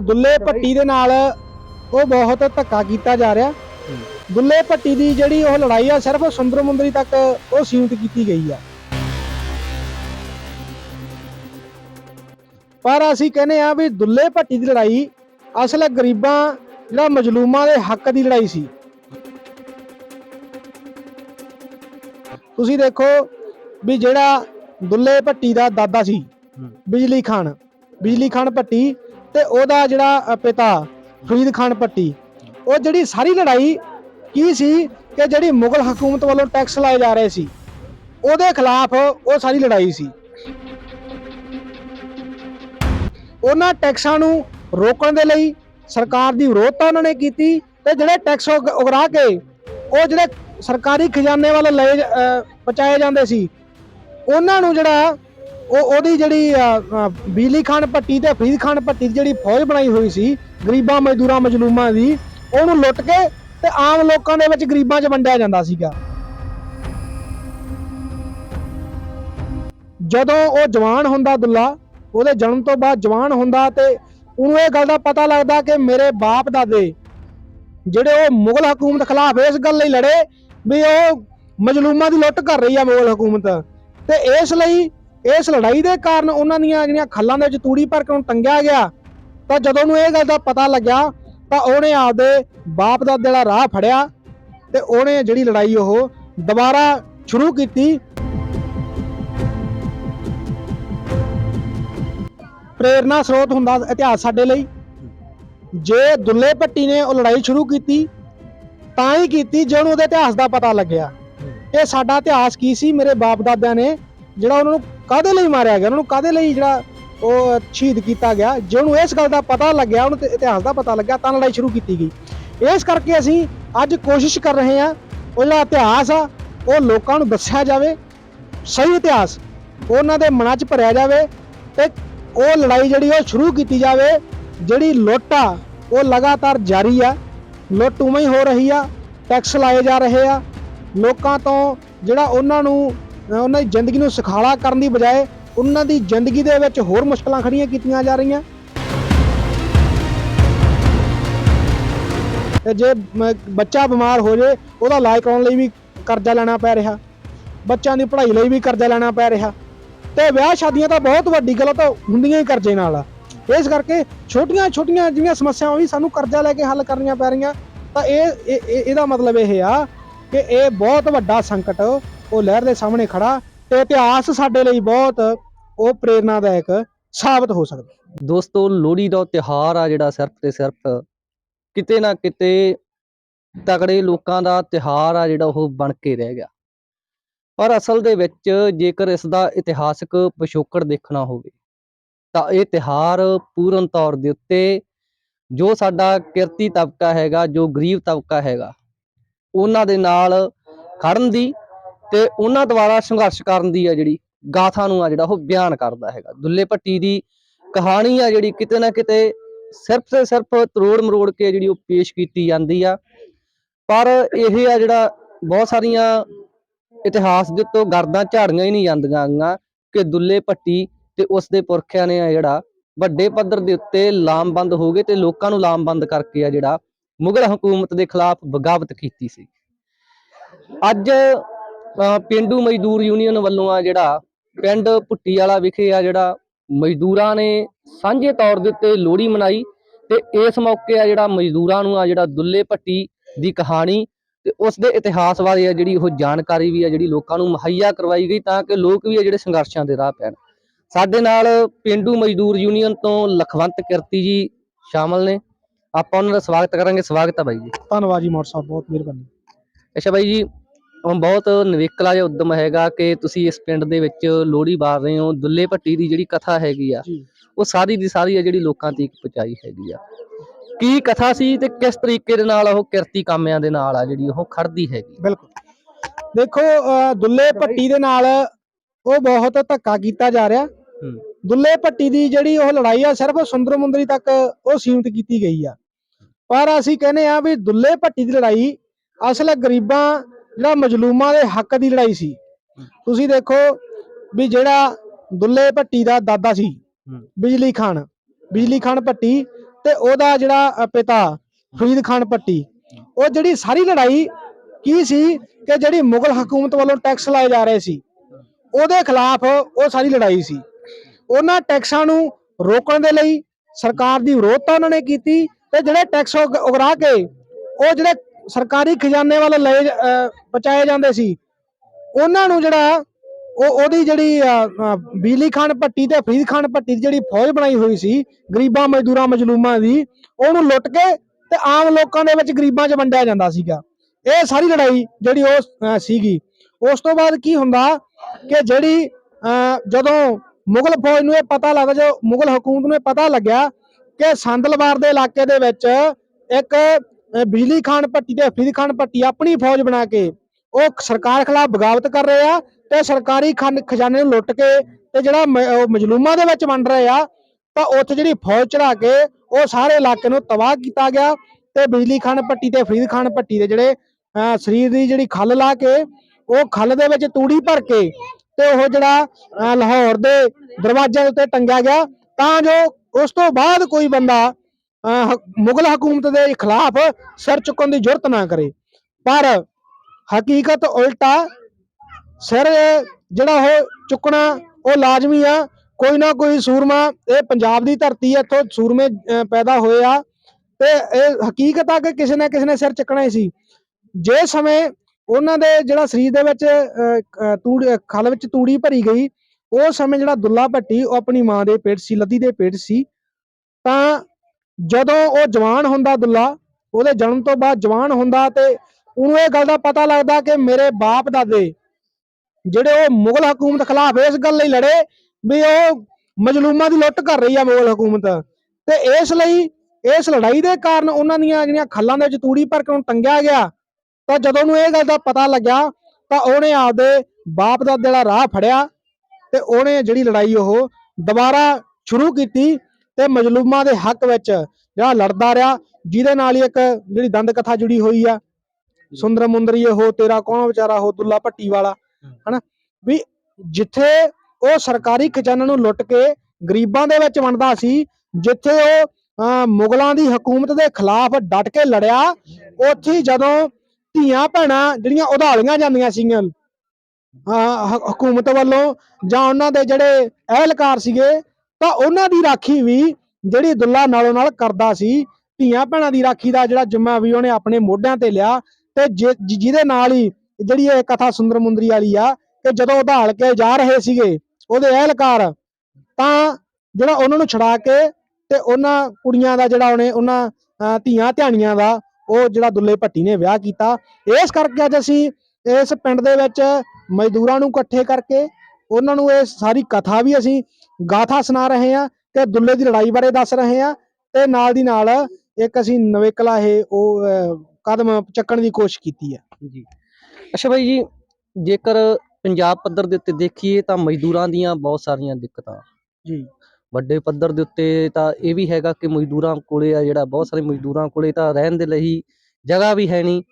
ਦੁੱਲੇ ਭੱਟੀ ਦੇ ਨਾਲ ਉਹ ਬਹੁਤ ਧੱਕਾ ਕੀਤਾ ਜਾ ਰਿਹਾ। ਦੁੱਲੇ ਭੱਟੀ ਦੀ ਜਿਹੜੀ ਉਹ ਲੜਾਈ ਆ, ਸਿਰਫ ਸੁੰਦਰ ਮੁੰਦਰੀ ਤੱਕ ਉਹ ਸੀਮਿਤ ਕੀਤੀ ਗਈ ਆ। ਪਰ ਅਸੀਂ ਕਹਿੰਦੇ ਆ ਵੀ ਦੁੱਲੇ ਭੱਟੀ ਦੀ ਲੜਾਈ ਅਸਲ ਗਰੀਬਾਂ ਜਿਹੜਾ ਮਜਲੂਮਾਂ ਦੇ ਹੱਕ ਦੀ ਲੜਾਈ ਸੀ। ਤੁਸੀਂ ਦੇਖੋ ਵੀ ਜਿਹੜਾ ਦੁੱਲੇ ਭੱਟੀ ਦਾ ਦਾਦਾ ਸੀ, ਬਿਜਲੀ ਖਾਨ ਬਿਜਲੀ ਖਾਨ ਭੱਟੀ ਤੇ ਉਹਦਾ ਜਿਹੜਾ ਪਿਤਾ, ਫਰੀਦ ਖਾਨ ਭੱਟੀ, ਉਹ ਜਿਹੜੀ ਸਾਰੀ ਲੜਾਈ ਕੀ ਸੀ ਕਿ ਜਿਹੜੀ ਮੁਗਲ ਹਕੂਮਤ ਵੱਲੋਂ ਟੈਕਸ ਲਾਏ ਜਾ ਰਹੇ ਸੀ, ਉਹਦੇ ਖਿਲਾਫ ਉਹ ਸਾਰੀ ਲੜਾਈ ਸੀ। ਉਹਨਾਂ ਟੈਕਸਾਂ ਨੂੰ ਰੋਕਣ ਦੇ ਲਈ ਸਰਕਾਰ ਦੀ ਵਿਰੋਧਤਾ ਉਹਨਾਂ ਨੇ ਕੀਤੀ ਤੇ ਜਿਹੜੇ ਟੈਕਸ ਉਗ- ਉਗਰਾ ਕੇ ਉਹ ਜਿਹੜੇ ਸਰਕਾਰੀ ਖਜ਼ਾਨੇ ਵੱਲ ਲਏ ਜ- ਪਹੁੰਚਾਏ ਜਾਂਦੇ ਸੀ, ਉਹਨਾਂ ਨੂੰ ਜਿਹੜਾ ਉਹ ਉਹਦੀ ਜਿਹੜੀ ਅ, ਬਿਜਲੀ ਖਾਨ ਭੱਟੀ ਤੇ ਫਰੀਦ ਖਾਨ ਭੱਟੀ ਦੀ ਜਿਹੜੀ ਫੌਜ ਬਣਾਈ ਹੋਈ ਸੀ ਗਰੀਬਾਂ ਮਜ਼ਦੂਰਾਂ ਮਜਲੂਮਾਂ ਦੀ ਉਹਨੂੰ ਲੁੱਟ ਕੇ ਤੇ ਆਮ ਲੋਕਾਂ ਦੇ ਵਿੱਚ ਗਰੀਬਾਂ 'ਚ ਵੰਡਿਆ ਜਾਂਦਾ ਸੀਗਾ। ਜਦੋਂ ਉਹ ਜਵਾਨ ਹੁੰਦਾ ਦੁੱਲਾ ਉਹਦੇ ਜਨਮ ਤੋਂ ਬਾਅਦ ਜਵਾਨ ਹੁੰਦਾ ਤੇ ਉਹਨੂੰ ਇਹ ਗੱਲ ਦਾ ਪਤਾ ਲੱਗਦਾ ਕਿ ਮੇਰੇ ਬਾਪ ਦਾਦੇ ਜਿਹੜੇ ਉਹ ਮੁਗਲ ਹਕੂਮਤ ਖਿਲਾਫ ਇਸ ਗੱਲ ਲਈ ਲੜੇ ਵੀ ਉਹ ਮਜਲੂਮਾਂ ਦੀ ਲੁੱਟ ਕਰ ਰਹੀ ਆ ਮੁਗਲ ਹਕੂਮਤ। ਤੇ ਇਸ ਲਈ ਇਸ ਲੜਾਈ ਦੇ ਕਾਰਨ ਉਹਨਾਂ ਦੀਆਂ ਜਿਹੜੀਆਂ ਖੱਲਾਂ ਦੇ ਵਿੱਚ ਤੂੜੀ ਭਰ ਕੇ ਉਹਨੂੰ ਟੰਗਿਆ ਗਿਆ, ਤਾਂ ਜਦੋਂ ਉਹਨੂੰ ਇਹ ਗੱਲ ਦਾ ਪਤਾ ਲੱਗਿਆ, ਤਾਂ ਉਹਨੇ ਆਪਦੇ ਬਾਪ ਦਾ ਜਿਹੜਾ ਰਾਹ ਫੜਿਆ ਤੇ ਉਹਨੇ ਜਿਹੜੀ ਲੜਾਈ ਉਹ ਦੁਬਾਰਾ ਸ਼ੁਰੂ ਕੀਤੀ। ਪ੍ਰੇਰਨਾ ਸਰੋਤ ਹੁੰਦਾ ਇਤਿਹਾਸ ਸਾਡੇ ਲਈ। ਜੇ ਦੁੱਲੇ ਭੱਟੀ ਨੇ ਉਹ ਲੜਾਈ ਸ਼ੁਰੂ ਕੀਤੀ, ਤਾਂ ਹੀ ਕੀਤੀ, ਜੇ ਉਹਨੂੰ ਉਹਦੇ ਇਤਿਹਾਸ ਦਾ ਪਤਾ ਲੱਗਿਆ। ਇਹ ਸਾਡਾ ਇਤਿਹਾਸ ਕੀ ਸੀ? ਮੇਰੇ ਬਾਪ ਦਾਦਿਆਂ ਨੇ ਜਿਹੜਾ ਉਹਨਾਂ ਨੂੰ ਕਾਦੇ ਲਈ ਮਾਰਿਆ ਗਿਆ, ਉਹਨਾਂ ਨੂੰ ਕਾਦੇ ਲਈ ਜਿਹੜਾ ਉਹ ਸ਼ਹੀਦ ਕੀਤਾ ਗਿਆ, ਜੇ ਉਹਨੂੰ ਇਸ ਗੱਲ ਦਾ ਪਤਾ ਲੱਗਿਆ, ਉਹਨੂੰ ਇਤਿਹਾਸ ਦਾ ਪਤਾ ਲੱਗਿਆ, ਤਾਂ ਲੜਾਈ ਸ਼ੁਰੂ ਕੀਤੀ ਗਈ। ਇਸ ਕਰਕੇ ਅਸੀਂ ਅੱਜ ਕੋਸ਼ਿਸ਼ ਕਰ ਰਹੇ ਹਾਂ, ਉਹ ਜਿਹੜਾ ਇਤਿਹਾਸ ਆ, ਉਹ ਲੋਕਾਂ ਨੂੰ ਦੱਸਿਆ ਜਾਵੇ, ਸਹੀ ਇਤਿਹਾਸ ਉਹਨਾਂ ਦੇ ਮਨਾਂ 'ਚ ਭਰਿਆ ਜਾਵੇ ਤੇ ਉਹ ਲੜਾਈ ਜਿਹੜੀ ਉਹ ਸ਼ੁਰੂ ਕੀਤੀ ਜਾਵੇ, ਜਿਹੜੀ ਲੁੱਟ ਆ, ਉਹ ਲਗਾਤਾਰ ਜਾਰੀ ਆ, ਲੁੱਟ ਉਵੇਂ ਹੀ ਹੋ ਰਹੀ ਆ, ਟੈਕਸ ਲਾਏ ਜਾ ਰਹੇ ਆ, ਲੋਕਾਂ ਤੋਂ ਜਿਹੜਾ ਉਹਨਾਂ ਨੂੰ ਉਹਨਾਂ ਦੀ ਜ਼ਿੰਦਗੀ ਨੂੰ ਸੁਖਾਲਾ ਕਰਨ ਦੀ ਬਜਾਏ ਉਹਨਾਂ ਦੀ ਜ਼ਿੰਦਗੀ ਦੇ ਵਿੱਚ ਹੋਰ ਮੁਸ਼ਕਲਾਂ ਖੜੀਆਂ ਕੀਤੀਆਂ ਜਾ ਰਹੀਆਂ। ਤੇ ਜੇ ਬੱਚਾ ਬਿਮਾਰ ਹੋ ਜੇ, ਉਹਦਾ ਇਲਾਜ ਕਰਾਉਣ ਲਈ ਵੀ ਕਰਜ਼ਾ ਲੈਣਾ ਪੈ ਰਿਹਾ। ਬੱਚਿਆਂ ਦੀ ਪੜ੍ਹਾਈ ਲਈ ਵੀ ਕਰਜ਼ਾ ਲੈਣਾ ਪੈ ਰਿਹਾ। ਤੇ ਵਿਆਹ ਸ਼ਾਦੀਆਂ ਤਾਂ ਬਹੁਤ ਵੱਡੀ ਗੱਲ ਤਾਂ ਹੁੰਦੀਆਂ ਹੀ ਕਰਜ਼ੇ ਨਾਲ ਆ। ਇਸ ਕਰਕੇ ਛੋਟੀਆਂ ਛੋਟੀਆਂ ਜਿਹੜੀਆਂ ਸਮੱਸਿਆਵਾਂ ਵੀ ਸਾਨੂੰ ਕਰਜ਼ਾ ਲੈ ਕੇ ਹੱਲ ਕਰਨੀਆਂ ਪੈ ਰਹੀਆਂ। ਤਾਂ ਇਹ- ਇਹਦਾ ਮਤਲਬ ਇਹ ਆ ਕਿ ਇਹ ਬਹੁਤ ਵੱਡਾ ਸੰਕਟ ਉਹ ਲਹਿਰ ਦੇ ਸਾਹਮਣੇ ਖੜਾ, ਤੇ ਇਤਿਹਾਸ ਸਾਡੇ ਲਈ ਬਹੁਤ ਉਹ ਪ੍ਰੇਰਨਾਦਾਇਕ ਸਾਬਤ ਹੋ ਸਕਦਾ। ਦੋਸਤੋ, ਲੋਹੜੀ ਦਾ ਤਿਉਹਾਰ ਆ ਜਿਹੜਾ ਸਿਰਫ ਤੇ ਸਿਰਫ ਕਿਤੇ ਨਾ ਕਿਤੇ ਤਕੜੇ ਲੋਕਾਂ ਦਾ ਤਿਉਹਾਰ ਆ ਜਿਹੜਾ ਉਹ ਬਣ ਕੇ ਰਹਿ ਗਿਆ। ਪਰ ਅਸਲ ਦੇ ਵਿੱਚ ਜੇਕਰ ਇਸ ਦਾ ਇਤਿਹਾਸਕ ਪਿਛੋਕੜ ਦੇਖਣਾ ਹੋਵੇ, ਤਾਂ ਇਹ ਤਿਉਹਾਰ ਪੂਰਨ ਤੌਰ ਦੇ ਉੱਤੇ ਜੋ ਸਾਡਾ ਕਿਰਤੀ ਤਬਕਾ ਹੈਗਾ, ਜੋ ਗਰੀਬ ਤਬਕਾ ਹੈਗਾ, ਉਹਨਾਂ ਦੇ ਨਾਲ ਖੜਨ ਦੀ ਤੇ ਉਹਨਾਂ ਦੁਆਰਾ ਸੰਘਰਸ਼ ਕਰਨ ਦੀ ਆ ਜਿਹੜੀ ਗਾਥਾ ਨੂੰ ਆ ਜਿਹੜਾ ਉਹ ਬਿਆਨ ਕਰਦਾ ਹੈਗਾ। ਦੁੱਲੇ ਭੱਟੀ ਦੀ ਕਹਾਣੀ ਆ ਜਿਹੜੀ ਕਿਤੇ ਨਾ ਕਿਤੇ ਸਿਰਫ ਤੇ ਸਿਰਫ ਤਰੋੜ ਮਰੋੜ ਕੇ ਜਿਹੜੀ ਉਹ ਪੇਸ਼ ਕੀਤੀ ਜਾਂਦੀ ਆ। ਪਰ ਇਹ ਆ ਜਿਹੜਾ ਬਹੁਤ ਸਾਰੀਆਂ ਇਤਿਹਾਸ ਦੇ ਤੋਂ ਗਰਦਾਂ ਝਾੜੀਆਂ ਹੀ ਨਹੀਂ ਜਾਂਦੀਆਂ ਗੀਆਂ ਕਿ ਦੁੱਲੇ ਭੱਟੀ ਤੇ ਉਸ ਦੇ ਪੁਰਖਿਆਂ ਨੇ ਆ ਜਿਹੜਾ ਵੱਡੇ ਪੱਧਰ ਦੇ ਉੱਤੇ ਲਾਮਬੰਦ ਹੋ ਗਏ ਤੇ ਲੋਕਾਂ ਨੂੰ ਲਾਮਬੰਦ ਕਰਕੇ ਆ ਜਿਹੜਾ ਮੁਗਲ ਹਕੂਮਤ ਦੇ ਖਿਲਾਫ ਬਗਾਵਤ ਕੀਤੀ ਸੀ। ਅੱਜ ਪਿੰਡੂ ਮਜ਼ਦੂਰ ਯੂਨੀਅਨ ਵੱਲੋਂ ਆ ਜਿਹੜਾ ਪਿੰਡ ਭੁੱਟੀ ਵਾਲਾ ਵਿਖੇ ਆ ਜਿਹੜਾ ਮਜ਼ਦੂਰਾਂ ਨੇ ਸਾਂਝੇ ਤੌਰ ਦੇ ਉੱਤੇ ਲੋਹੜੀ ਮਨਾਈ ਤੇ ਇਸ ਮੌਕੇ ਆ ਜਿਹੜਾ ਮਜ਼ਦੂਰਾਂ ਨੂੰ ਆ ਜਿਹੜਾ ਦੁੱਲੇ ਭੱਟੀ ਦੀ ਕਹਾਣੀ ਤੇ ਉਸ ਦੇ ਇਤਿਹਾਸ ਬਾਰੇ ਆ ਜਿਹੜੀ ਉਹ ਜਾਣਕਾਰੀ ਵੀ ਆ ਜਿਹੜੀ ਲੋਕਾਂ ਨੂੰ ਮੁਹੱਈਆ ਕਰਵਾਈ ਗਈ ਤਾਂ ਕਿ ਲੋਕ ਵੀ ਆ ਜਿਹੜੇ ਸੰਘਰਸ਼ਾਂ ਦੇ ਰਾਹ ਪੈਣ। ਸਾਡੇ ਨਾਲ ਪਿੰਡੂ ਮਜ਼ਦੂਰ ਯੂਨੀਅਨ ਤੋਂ ਲਖਵੰਤ ਕਿਰਤੀ ਜੀ ਸ਼ਾਮਲ ਨੇ। ਆਪਾਂ ਉਹਨਾਂ ਦਾ ਸਵਾਗਤ ਕਰਾਂਗੇ। ਸਵਾਗਤ ਹੈ ਬਾਈ ਜੀ। ਧੰਨਵਾਦ ਜੀ ਮੋਰ ਸਾਹਿਬ ਬਹੁਤ ਮਿਹਰਬਾਨੀ। ਅੱਛਾ ਬਾਈ ਜੀ ਬਹੁਤ ਨਿਵੇਕਲਾ ਜਿਹਾ ਉਦਮ ਹੈਗਾ ਕਿ ਤੁਸੀਂ ਇਸ ਪਿੰਡ ਦੇ ਵਿੱਚ ਲੋਹੜੀ ਬਾਰ ਰਹੇ ਹੋ ਦੁੱਲੇ ਭੱਟੀ ਦੀ ਜਿਹੜੀ ਕਥਾ ਹੈਗੀ ਆ ਉਹ ਸਾਰੀ ਦੀ ਸਾਰੀ ਆ ਜਿਹੜੀ ਲੋਕਾਂ ਤੀਕ ਪਹੁੰਚਾਈ ਹੈਗੀ ਆ। ਕੀ ਕਥਾ ਸੀ ਤੇ ਕਿਸ ਤਰੀਕੇ ਦੇ ਨਾਲ ਉਹ ਕਿਰਤੀ ਕਾਮਿਆਂ ਦੇ ਨਾਲ ਆ ਜਿਹੜੀ ਉਹ ਖੜਦੀ ਹੈਗੀ? ਬਿਲਕੁਲ। ਦੇਖੋ ਦੁੱਲੇ ਭੱਟੀ ਦੇ ਨਾਲ ਉਹ ਬਹੁਤ ਧੱਕਾ ਕੀਤਾ ਜਾ ਰਿਹਾ। ਦੁੱਲੇ ਭੱਟੀ ਦੀ ਜਿਹੜੀ ਉਹ ਲੜਾਈ ਆ ਸਿਰਫ ਸੁੰਦਰ ਮੁੰਦਰੀ ਤੱਕ ਉਹ ਸੀਮਿਤ ਕੀਤੀ ਗਈ ਆ। ਪਰ ਅਸੀਂ ਕਹਿੰਦੇ ਆ ਵੀ ਦੁੱਲੇ ਭੱਟੀ ਦੀ ਲੜਾਈ ਅਸਲ ਗਰੀਬਾਂ ਜਿਹੜਾ ਮਜਲੂਮਾਂ ਦੇ ਹੱਕ ਦੀ ਲੜਾਈ ਸੀ ਤੁਸੀਂ ਦੇਖੋ ਵੀ ਜਿਹੜਾ ਦੁੱਲੇ ਭੱਟੀ ਦਾ ਦਾਦਾ ਸੀ। ਬਿਜਲੀ ਖਾਨ ਬਿਜਲੀ ਖਾਨ ਭੱਟੀ ਤੇ ਉਹਦਾ ਜਿਹੜਾ ਪਿਤਾ ਫਰੀਦ ਖਾਨ ਪੱਟੀ ਉਹ ਜਿਹੜੀ ਸਾਰੀ ਲੜਾਈ ਕੀ ਸੀ ਕਿ ਜਿਹੜੀ ਮੁਗਲ ਹਕੂਮਤ ਵੱਲੋਂ ਟੈਕਸ ਲਾਏ ਜਾ ਰਹੇ ਸੀ ਉਹਦੇ ਖਿਲਾਫ ਉਹ ਸਾਰੀ ਲੜਾਈ ਸੀ ਉਹਨਾਂ ਟੈਕਸਾਂ ਨੂੰ ਰੋਕਣ ਦੇ ਲਈ ਸਰਕਾਰ ਦੀ ਵਿਰੋਧਤਾ ਉਹਨਾਂ ਨੇ ਕੀਤੀ ਤੇ ਜਿਹੜੇ ਟੈਕਸ ਉਗ- ਉਗਰਾ ਕੇ ਉਹ ਜਿਹੜੇ ਸਰਕਾਰੀ ਖਜ਼ਾਨੇ ਵੱਲ ਲਏ ਜ- ਪਹੁੰਚਾਏ ਜਾਂਦੇ ਸੀ। ਉਹਨਾਂ ਨੂੰ ਜਿਹੜਾ ਉਹ ਉਹਦੀ ਜਿਹੜੀ ਬਿਜਲੀ ਖਾਨ ਭੱਟੀ ਤੇ ਫਰੀਦ ਖਾਨ ਭੱਟੀ ਦੀ ਜਿਹੜੀ ਫੌਜ ਬਣਾਈ ਹੋਈ ਸੀ ਗਰੀਬਾਂ ਮਜ਼ਦੂਰਾਂ ਮਜਲੂਮਾਂ ਦੀ ਉਹਨੂੰ ਲੁੱਟ ਕੇ ਤੇ ਆਮ ਲੋਕਾਂ ਦੇ ਵਿੱਚ ਗਰੀਬਾਂ 'ਚ ਵੰਡਿਆ ਜਾਂਦਾ ਸੀਗਾ। ਇਹ ਸਾਰੀ ਲੜਾਈ ਜਿਹੜੀ ਉਹ ਸੀਗੀ। ਉਸ ਤੋਂ ਬਾਅਦ ਕੀ ਹੁੰਦਾ ਕਿ ਜਿਹੜੀ ਅਹ, ਜਦੋਂ ਮੁਗਲ ਫੌਜ ਨੂੰ ਇਹ ਪਤਾ ਲੱਗਾ ਜੋ ਮੁਗਲ ਹਕੂਮਤ ਨੂੰ ਇਹ ਪਤਾ ਲੱਗਿਆ ਕਿ ਸੰਦਲਵਾਰ ਦੇ ਇਲਾਕੇ ਦੇ ਵਿੱਚ ਇੱਕ ਬਿਜਲੀ ਖਾਨ ਭੱਟੀ ਤੇ ਫਰੀਦ ਖਾਨ ਭੱਟੀ ਆਪਣੀ ਫੌਜ ਬਣਾ ਕੇ ਉਹ ਸਰਕਾਰ ਖਿਲਾਫ ਬਗਾਵਤ ਕਰ ਰਹੇ ਆ ਤੇ ਸਰਕਾਰੀ ਖਨ- ਖਜ਼ਾਨੇ ਨੂੰ ਲੁੱਟ ਕੇ ਤੇ ਜਿਹੜਾ ਮਜਲੂਮਾਂ ਦੇ ਵਿੱਚ ਵੰਡ ਰਹੇ ਆ ਤਾਂ ਉੱਥੇ ਜਿਹੜੀ ਫੌਜ ਚੜਾ ਕੇ ਉਹ ਸਾਰੇ ਇਲਾਕੇ ਨੂੰ ਤਬਾਹ ਕੀਤਾ ਗਿਆ ਤੇ ਬਿਜਲੀ ਖਾਨ ਭੱਟੀ ਤੇ ਫਰੀਦ ਖਾਨ ਭੱਟੀ ਦੇ ਜਿਹੜੇ ਅਹ, ਸਰੀਰ ਦੀ ਜਿਹੜੀ ਖੱਲ ਲਾ ਕੇ ਉਹ ਖੱਲ ਦੇ ਵਿੱਚ ਤੂੜੀ ਭਰ ਕੇ ਤੇ ਉਹ ਜਿਹੜਾ ਲਾਹੌਰ ਦੇ ਦਰਵਾਜ਼ਿਆਂ ਦੇ ਉੱਤੇ ਟੰਗਿਆ ਗਿਆ ਤਾਂ ਜੋ ਉਸ ਤੋਂ ਬਾਅਦ ਕੋਈ ਬੰਦਾ ਮੁਗਲ ਹਕੂਮਤ ਦੇ ਖਿਲਾਫ ਸਿਰ ਚੁੱਕਣ ਦੀ ਜ਼ਰੂਰਤ ਨਾ ਕਰੇ। ਪਰ ਹਕੀਕਤ ਉਲਟਾ ਸਿਰ ਜਿਹੜਾ ਉਹ ਚੁੱਕਣਾ ਉਹ ਲਾਜ਼ਮੀ ਆ। ਕੋਈ ਨਾ ਕੋਈ ਸੂਰਮਾ ਇਹ ਪੰਜਾਬ ਦੀ ਧਰਤੀ ਹੈ ਇੱਥੋਂ ਸੂਰਮੇ ਪੈਦਾ ਹੋਏ ਆ। ਤੇ ਇਹ ਹਕੀਕਤ ਆ ਕਿ ਕਿਸੇ ਨਾ ਕਿਸੇ ਨੇ ਸਿਰ ਚੱਕਣਾ ਹੀ ਸੀ। ਜੇ ਸਮੇਂ ਉਹਨਾਂ ਦੇ ਜਿਹੜਾ ਸਰੀਰ ਦੇ ਵਿੱਚ ਅਹ, ਅਹ, ਤੂੜ ਖਲ ਵਿੱਚ ਤੂੜੀ ਭਰੀ ਗਈ ਉਹ ਸਮੇਂ ਜਿਹੜਾ ਦੁੱਲਾ ਭੱਟੀ ਉਹ ਆਪਣੀ ਮਾਂ ਦੇ ਪੇਟ ਸੀ ਲੱਦੀ ਦੇ ਪੇਟ ਸੀ ਤਾਂ ਜਦੋਂ ਉਹ ਜਵਾਨ ਹੁੰਦਾ ਦੁੱਲਾ, ਉਹਦੇ ਜਨਮ ਤੋਂ ਬਾਅਦ ਜਵਾਨ ਹੁੰਦਾ ਤੇ ਉਹਨੂੰ ਇਹ ਗੱਲ ਦਾ ਪਤਾ ਲੱਗਦਾ ਕਿ ਮੇਰੇ ਬਾਪ ਦਾਦੇ ਜਿਹੜੇ ਉਹ ਮੁਗਲ ਹਕੂਮਤ ਖਿਲਾਫ ਇਸ ਗੱਲ ਲਈ ਲੜੇ ਵੀ ਉਹ ਮਜਲੂਮਾਂ ਦੀ ਲੁੱਟ ਕਰ ਰਹੀ ਆ ਮੁਗਲ ਹਕੂਮਤ। ਤੇ ਇਸ ਲਈ ਇਸ ਲੜਾਈ ਦੇ ਕਾਰਨ ਉਹਨਾਂ ਦੀਆਂ ਜਿਹੜੀਆਂ ਖੱਲਾਂ ਦੇ ਵਿੱਚ ਤੂੜੀ ਭਰ ਕੇ ਉਹਨੂੰ ਟੰਗਿਆ ਗਿਆ, ਤਾਂ ਜਦੋਂ ਉਹਨੂੰ ਇਹ ਗੱਲ ਦਾ ਪਤਾ ਲੱਗਿਆ, ਤਾਂ ਉਹਨੇ ਆਪਦੇ ਬਾਪ ਦਾ ਜਿਹੜਾ ਰਾਹ ਫੜਿਆ ਤੇ ਉਹਨੇ ਜਿਹੜੀ ਲੜਾਈ ਉਹ ਦੁਬਾਰਾ ਸ਼ੁਰੂ ਕੀਤੀ ਤੇ ਮਜਲੂਮਾਂ ਦੇ ਹੱਕ ਵਿੱਚ ਜਿਹੜਾ ਲੜਦਾ ਰਿਹਾ ਜਿਹਦੇ ਨਾਲ ਹੀ ਇੱਕ ਜਿਹੜੀ ਦੰਦ ਕਥਾ ਜੁੜੀ ਹੋਈ ਆ। ਸੁੰਦਰ ਮੁੰਦਰੀ ਹੋ ਤੇਰਾ ਕੌਣ ਵਿਚਾਰਾ ਹੋ ਦੁੱਲਾ ਭੱਟੀ ਵਾਲਾ ਹਨਾ? ਵੀ ਜਿੱਥੇ ਉਹ ਸਰਕਾਰੀ ਖਜ਼ਾਨੇ ਨੂੰ ਲੁੱਟ ਕੇ ਗਰੀਬਾਂ ਦੇ ਵਿੱਚ ਵੰਡਦਾ ਸੀ ਜਿੱਥੇ ਉਹ ਮੁਗਲਾਂ ਦੀ ਹਕੂਮਤ ਦੇ ਖਿਲਾਫ ਡਟ ਕੇ ਲੜਿਆ ਉੱਥੇ ਜਦੋਂ ਧੀਆਂ ਭੈਣਾਂ ਜਿਹੜੀਆਂ ਉਧਾਲੀਆਂ ਜਾਂਦੀਆਂ ਸੀਗੀਆਂ ਹਕੂਮਤ ਵੱਲੋਂ ਜਾਂ ਉਹਨਾਂ ਦੇ ਜਿਹੜੇ ਅਹਿਲਕਾਰ ਸੀਗੇ ਤਾਂ ਉਹਨਾਂ ਦੀ ਰਾਖੀ ਵੀ ਜਿਹੜੀ ਦੁੱਲਾ ਨਾਲੋਂ ਨਾਲ ਕਰਦਾ ਸੀ ਧੀਆਂ ਭੈਣਾਂ ਦੀ ਰਾਖੀ ਦਾ ਜਿਹੜਾ ਜ਼ਿੰਮਾ ਵੀ ਉਹਨੇ ਆਪਣੇ ਮੋਢਿਆਂ ਤੇ ਲਿਆ ਤੇ ਜਿ- ਜਿਹਦੇ ਨਾਲ ਹੀ ਜਿਹੜੀ ਇਹ ਕਥਾ ਸੁੰਦਰ ਮੁੰਦਰੀ ਵਾਲੀ ਆ ਕਿ ਜਦੋਂ ਉਧਾਲ ਕੇ ਜਾ ਰਹੇ ਸੀਗੇ ਉਹਦੇ ਅਹਿਲਕਾਰ ਤਾਂ ਜਿਹੜਾ ਉਹਨਾਂ ਨੂੰ ਛੜਾ ਕੇ ਤੇ ਉਹਨਾਂ ਕੁੜੀਆਂ ਦਾ ਜਿਹੜਾ ਉਹਨੇ ਉਹਨਾਂ ਅਹ, ਧੀਆਂ ਧਿਆਣੀਆਂ ਦਾ ਉਹ ਜਿਹੜਾ ਦੁੱਲੇ ਭੱਟੀ ਨੇ ਵਿਆਹ ਕੀਤਾ। ਇਸ ਕਰਕੇ ਅੱਜ ਅਸੀਂ ਇਸ ਪਿੰਡ ਦੇ ਵਿੱਚ ਮਜ਼ਦੂਰਾਂ ਨੂੰ ਇਕੱਠੇ ਕਰਕੇ ਉਹਨਾਂ ਨੂੰ ਇਹ ਸਾਰੀ ਕਥਾ ਵੀ ਅਸੀਂ ਗਾਥਾ ਸੁਣਾ ਰਹੇ ਹਾਂ ਤੇ ਦੁੱਲੇ ਦੀ ਲੜਾਈ ਬਾਰੇ ਦੱਸ ਰਹੇ ਹਾਂ ਤੇ ਨਾਲ ਦੀ ਨਾਲ ਇੱਕ ਅਸੀਂ ਨਵੇਕਲਾ ਇਹ ਉਹ ਕਦਮ ਚੱਕਣ ਦੀ ਕੋਸ਼ਿਸ਼ ਕੀਤੀ ਹੈ। ਜੀ। ਅੱਛਾ ਬਾਈ ਜੀ ਜੇਕਰ ਪੰਜਾਬ ਪੱਧਰ ਦੇ ਉੱਤੇ ਦੇਖੀਏ ਤਾਂ ਮਜ਼ਦੂਰਾਂ ਦੀਆਂ ਬਹੁਤ ਸਾਰੀਆਂ ਦਿੱਕਤਾਂ। ਜੀ। ਵੱਡੇ ਪੱਧਰ ਦੇ ਉੱਤੇ ਤਾਂ ਇਹ ਵੀ ਹੈਗਾ ਕਿ ਮਜ਼ਦੂਰਾਂ ਕੋਲੇ ਆ ਜਿਹੜਾ ਬਹੁਤ ਸਾਰੇ ਮਜ਼ਦੂਰਾਂ ਕੋਲੇ ਤਾਂ ਰਹਿਣ ਦੇ ਲਈ ਜਗ੍ਹਾ ਵੀ ਹੈ ਨਹੀਂ।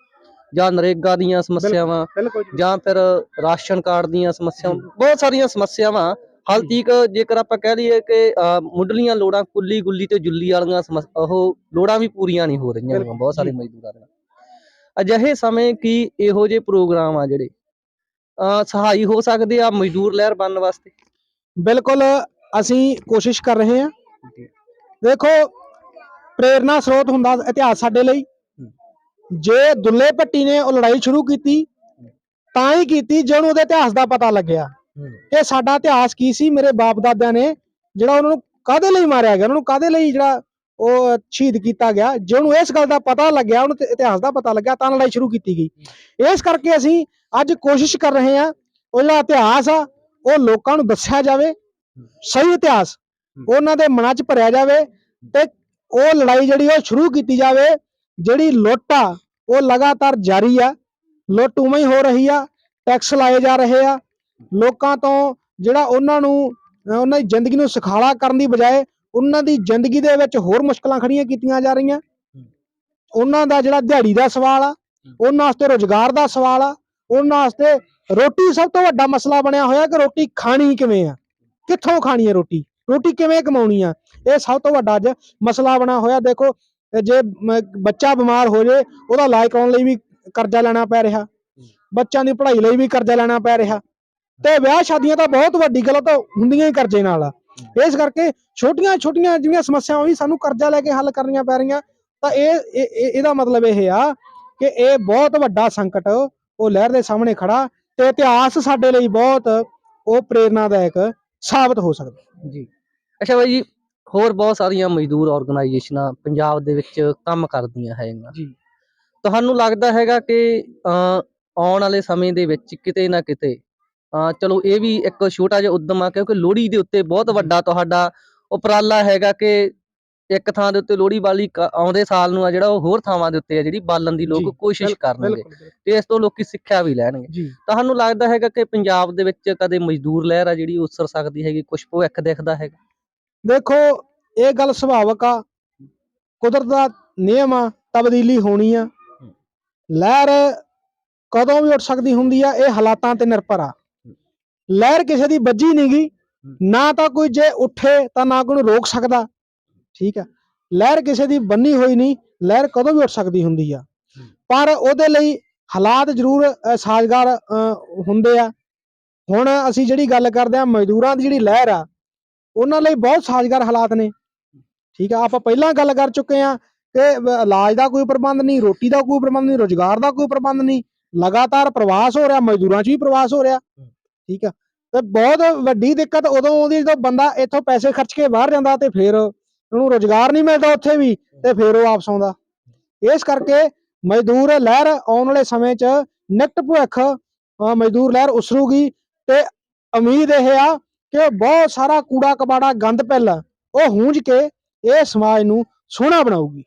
ਜਾਂ ਨਰੇਗਾ ਦੀਆਂ ਸਮੱਸਿਆਵਾਂ ਬਿਲਕੁਲ ਜਾਂ। ਫਿਰ ਰਾਸ਼ਨ ਕਾਰਡ ਦੀਆਂ ਸਮੱਸਿਆਵਾਂ ਬਹੁਤ ਸਾਰੀਆਂ ਸਮੱਸਿਆਵਾਂ। ਹਾਲ ਤੀਕ ਜੇਕਰ ਆਪਾਂ ਕਹਿ ਲਈਏ ਕਿ ਮੁੱਢਲੀਆਂ ਲੋੜਾਂ ਕੁੱਲੀ ਗੁੱਲੀ ਤੇ ਜੁੱਲੀ ਵਾਲੀਆਂ ਉਹ ਲੋੜਾਂ ਵੀ ਪੂਰੀਆਂ ਨਹੀਂ ਹੋ ਰਹੀਆਂ ਬਹੁਤ ਸਾਰੇ। ਮਜ਼ਦੂਰਾਂ ਦੀਆਂ ਅਜਿਹੇ ਸਮੇਂ ਕੀ ਇਹੋ ਜਿਹੇ ਪ੍ਰੋਗਰਾਮ ਆ ਜਿਹੜੇ ਸਹਾਈ ਹੋ ਸਕਦੇ ਆ ਮਜ਼ਦੂਰ ਲਹਿਰ ਬਣਨ ਵਾਸਤੇ? ਬਿਲਕੁਲ ਅਸੀਂ ਕੋਸ਼ਿਸ਼ ਕਰ ਰਹੇ ਹਾਂ। ਦੇਖੋ ਪ੍ਰੇਰਨਾ ਸਰੋਤ ਹੁੰਦਾ ਇਤਿਹਾਸ ਸਾਡੇ ਲਈ। ਜੇ ਦੁੱਲੇ ਭੱਟੀ ਨੇ ਉਹ ਲੜਾਈ ਸ਼ੁਰੂ ਕੀਤੀ ਤਾਂ ਹੀ ਕੀਤੀ ਜੇ ਉਹਨੂੰ ਉਹਦੇ ਇਤਿਹਾਸ ਦਾ ਪਤਾ ਲੱਗਿਆ। ਕਿ ਸਾਡਾ ਇਤਿਹਾਸ ਕੀ ਸੀ? ਮੇਰੇ ਬਾਪ ਦਾਦਿਆਂ ਨੇ ਜਿਹੜਾ ਉਹਨਾਂ ਨੂੰ ਕਾਦੇ ਲਈ ਮਾਰਿਆ ਗਿਆ? ਉਹਨਾਂ ਨੂੰ ਕਾਦੇ ਲਈ ਜਿਹੜਾ ਉਹ ਸ਼ਹੀਦ ਕੀਤਾ ਗਿਆ? ਜੇ ਉਹਨੂੰ ਇਸ ਗੱਲ ਦਾ ਪਤਾ ਲੱਗਿਆ ਉਹਨੂੰ ਇਤਿਹਾਸ ਦਾ ਪਤਾ ਲੱਗਿਆ ਤਾਂ ਲੜਾਈ ਸ਼ੁਰੂ ਕੀਤੀ ਗਈ। ਇਸ ਕਰਕੇ ਅਸੀਂ ਅੱਜ ਕੋਸ਼ਿਸ਼ ਕਰ ਰਹੇ ਹਾਂ ਉਹ ਜਿਹੜਾ ਇਤਿਹਾਸ ਆ ਉਹ ਲੋਕਾਂ ਨੂੰ ਦੱਸਿਆ ਜਾਵੇ ਸਹੀ ਇਤਿਹਾਸ ਉਹਨਾਂ ਦੇ ਮਨਾਂ 'ਚ ਭਰਿਆ ਜਾਵੇ ਤੇ ਉਹ ਲੜਾਈ ਜਿਹੜੀ ਉਹ ਸ਼ੁਰੂ ਕੀਤੀ ਜਾਵੇ। ਜਿਹੜੀ ਲੁੱਟ ਆ, ਉਹ ਲਗਾਤਾਰ ਜਾਰੀ ਆ। ਲੁੱਟ ਉਵੇਂ ਹੀ ਹੋ ਰਹੀ ਆ ਟੈਕਸ ਲਾਏ ਜਾ ਰਹੇ ਆ। ਲੋਕਾਂ ਤੋਂ ਜਿਹੜਾ ਉਹਨਾਂ ਨੂੰ ਅਹ ਉਹਨਾਂ ਦੀ ਜ਼ਿੰਦਗੀ ਨੂੰ ਸੁਖਾਲਾ ਕਰਨ ਦੀ ਬਜਾਏ ਉਹਨਾਂ ਦੀ ਜ਼ਿੰਦਗੀ ਦੇ ਵਿੱਚ ਹੋਰ ਮੁਸ਼ਕਲਾਂ ਖੜੀਆਂ ਕੀਤੀਆਂ ਜਾ ਰਹੀਆਂ। ਉਹਨਾਂ ਦਾ ਜਿਹੜਾ ਦਿਹਾੜੀ ਦਾ ਸਵਾਲ ਆ, ਉਹਨਾਂ ਵਾਸਤੇ ਰੋਜ਼ਗਾਰ ਦਾ ਸਵਾਲ ਆ, ਉਹਨਾਂ ਵਾਸਤੇ ਰੋਟੀ ਸਭ ਤੋਂ ਵੱਡਾ ਮਸਲਾ ਬਣਿਆ ਹੋਇਆ ਕਿ ਰੋਟੀ ਖਾਣੀ ਕਿਵੇਂ ਆ? ਕਿੱਥੋਂ ਖਾਣੀ ਹੈ ਰੋਟੀ? ਰੋਟੀ ਕਿਵੇਂ ਕਮਾਉਣੀ ਆ? ਇਹ ਸਭ ਤੋਂ ਵੱਡਾ ਅੱਜ ਮਸਲਾ ਬਣਾ ਹੋਇਆ। ਦੇਖੋ ਜੇ ਬੱਚਾ ਬਿਮਾਰ ਹੋ ਜੇ ਉਹਦਾ ਇਲਾਜ ਕਰਾਉਣ ਲਈ ਵੀ ਕਰਜ਼ਾ ਲੈਣਾ ਪੈ ਰਿਹਾ। ਬੱਚਿਆਂ ਦੀ ਪੜ੍ਹਾਈ ਲਈ ਵੀ ਕਰਜ਼ਾ ਲੈਣਾ ਪੈ ਰਿਹਾ। ਤੇ ਵਿਆਹ ਸ਼ਾਦੀਆਂ ਤਾਂ ਬਹੁਤ ਵੱਡੀ ਗੱਲ ਤਾਂ ਹੁੰਦੀਆਂ ਹੀ ਕਰਜ਼ੇ ਨਾਲ। ਆ ਇਸ ਕਰਕੇ ਛੋਟੀਆਂ ਛੋਟੀਆਂ ਜਿਹੜੀਆਂ ਸਮੱਸਿਆਵਾਂ ਵੀ ਸਾਨੂੰ ਕਰਜ਼ਾ ਲੈ ਕੇ ਹੱਲ ਕਰਨੀਆਂ ਪੈ ਰਹੀਆਂ ਤਾਂ ਇਹ ਇਹ- ਇਹ- ਇਹਦਾ ਮਤਲਬ ਇਹ ਆ ਕਿ ਇਹ ਬਹੁਤ ਵੱਡਾ ਸੰਕਟ ਉਹ ਲਹਿਰ ਦੇ ਸਾਹਮਣੇ ਖੜਾ ਤੇ ਇਤਿਹਾਸ ਸਾਡੇ ਲਈ ਬਹੁਤ ਉਹ ਪ੍ਰੇਰਨਾਦਾਇਕ ਸਾਬਤ ਹੋ ਸਕਦਾ। ਜੀ। ਅੱਛਾ ਬਾਈ ਜੀ ਹੋਰ ਬਹੁਤ ਸਾਰੀਆਂ ਮਜ਼ਦੂਰ ਆਰਗੇਨਾਈਜੇਸ਼ਨਾਂ ਪੰਜਾਬ ਦੇ ਵਿੱਚ ਕੰਮ ਕਰਦੀਆਂ ਹੈਗੀਆਂ। ਜੀ। ਤੁਹਾਨੂੰ ਲੱਗਦਾ ਹੈਗਾ ਕਿ ਆਉਣ ਵਾਲੇ ਸਮੇਂ ਦੇ ਵਿੱਚ ਕਿਤੇ ਨਾ ਕਿਤੇ ਚਲੋ ਇਹ ਵੀ ਇੱਕ ਛੋਟਾ ਜਿਹਾ ਉਦਮ ਆ ਕਿਉਂਕਿ ਲੋਹੜੀ ਦੇ ਉੱਤੇ ਬਹੁਤ। ਵੱਡਾ ਤੁਹਾਡਾ ਉਪਰਾਲਾ ਹੈਗਾ ਕਿ ਇੱਕ ਥਾਂ ਦੇ ਉੱਤੇ ਲੋਹੜੀ ਵਾਲੀ ਆਉਂਦੇ ਸਾਲ ਨੂੰ ਆ ਜਿਹੜਾ ਉਹ ਹੋਰ ਥਾਵਾਂ ਦੇ ਉੱਤੇ ਆ ਜਿਹੜੀ ਬਾਲਣ ਦੀ ਲੋਕ ਕੋਸ਼ਿਸ਼ ਕਰਨਗੇ। ਤੇ ਇਸ ਤੋਂ ਲੋਕੀ ਸਿੱਖਿਆ ਵੀ ਲੈਣਗੇ। ਤੁਹਾਨੂੰ ਲੱਗਦਾ ਹੈਗਾ ਕਿ ਪੰਜਾਬ ਦੇ ਵਿੱਚ ਕਦੇ ਮਜ਼ਦੂਰ ਲਹਿਰ ਆ ਜਿਹੜੀ ਉਸਰ ਸਕਦੀ ਹੈਗੀ ਕੁਝ ਭਵਿੱਖ ਦਿਖਦਾ ਹੈਗਾ? ਦੇਖੋ, ਇਹ ਗੱਲ ਸੁਭਾਵਕ ਆ। ਕੁਦਰਤ ਦਾ ਨਿਯਮ ਆ, ਤਬਦੀਲੀ ਹੋਣੀ ਆ। ਲਹਿਰ ਕਦੋਂ ਵੀ ਉੱਠ ਸਕਦੀ ਹੁੰਦੀ ਆ, ਇਹ ਹਾਲਾਤਾਂ ਤੇ ਨਿਰਭਰ ਆ। ਲਹਿਰ ਕਿਸੇ ਦੀ ਵੱਜੀ ਨਹੀਂਗੀ ਨਾ ਤਾਂ ਕੋਈ ਜੇ ਉੱਠੇ ਤਾਂ ਨਾ ਕੋਈ ਰੋਕ ਸਕਦਾ। ਠੀਕ ਆ। ਲਹਿਰ ਕਿਸੇ ਦੀ ਬੰਨੀ ਹੋਈ ਨਹੀਂ, ਲਹਿਰ ਕਦੋਂ ਵੀ ਉੱਠ ਸਕਦੀ ਹੁੰਦੀ ਆ। ਪਰ ਉਹਦੇ ਲਈ ਹਾਲਾਤ ਜ਼ਰੂਰ ਸਾਜ਼ਗਾਰ ਹੁੰਦੇ ਆ। ਹੁਣ ਅਸੀਂ ਜਿਹੜੀ ਗੱਲ ਕਰਦੇ ਆ, ਮਜ਼ਦੂਰਾਂ ਦੀ ਜਿਹੜੀ ਲਹਿਰ ਆ ਉਹਨਾਂ ਲਈ ਬਹੁਤ ਸਾਜ਼ਗਾਰ ਹਾਲਾਤ ਨੇ। ਠੀਕ ਆ ਆਪਾਂ ਪਹਿਲਾਂ ਗੱਲ ਕਰ ਚੁੱਕੇ ਆ ਕਿ ਇਲਾਜ ਦਾ ਕੋਈ ਪ੍ਰਬੰਧ ਨਹੀਂ ਰੋਟੀ ਦਾ ਕੋਈ ਪ੍ਰਬੰਧ ਨਹੀਂ ਰੋਜ਼ਗਾਰ ਦਾ ਕੋਈ ਪ੍ਰਬੰਧ ਨਹੀਂ ਲਗਾਤਾਰ ਪ੍ਰਵਾਸ ਹੋ ਰਿਹਾ ਮਜ਼ਦੂਰਾਂ 'ਚ ਵੀ ਪ੍ਰਵਾਸ ਹੋ ਰਿਹਾ। ਠੀਕ ਆ ਤੇ ਬਹੁਤ ਵੱਡੀ ਦਿੱਕਤ ਉਦੋਂ ਆਉਂਦੀ ਜਦੋਂ ਬੰਦਾ ਇੱਥੋਂ ਪੈਸੇ ਖਰਚ ਕੇ ਬਾਹਰ ਜਾਂਦਾ ਤੇ ਫਿਰ ਉਹਨੂੰ ਰੋਜ਼ਗਾਰ ਨਹੀਂ ਮਿਲਦਾ ਉੱਥੇ ਵੀ ਤੇ ਫਿਰ ਉਹ ਵਾਪਸ ਆਉਂਦਾ। ਇਸ ਕਰਕੇ ਮਜ਼ਦੂਰ ਲਹਿਰ ਆਉਣ ਵਾਲੇ ਸਮੇਂ 'ਚ ਨਿਕਟ ਭਵਿੱਖ ਅ, ਮਜ਼ਦੂਰ ਲਹਿਰ ਉਸਰੂਗੀ ਤੇ ਉਮੀਦ ਇਹ ਆ ਕਿ ਬਹੁਤ ਸਾਰਾ ਕੂੜਾ ਕਬਾੜਾ ਗੰਦ ਪਿੱਲ, ਉਹ ਹੂੰਝ ਕੇ ਇਹ ਸਮਾਜ ਨੂੰ ਸੋਹਣਾ ਬਣਾਊਗੀ।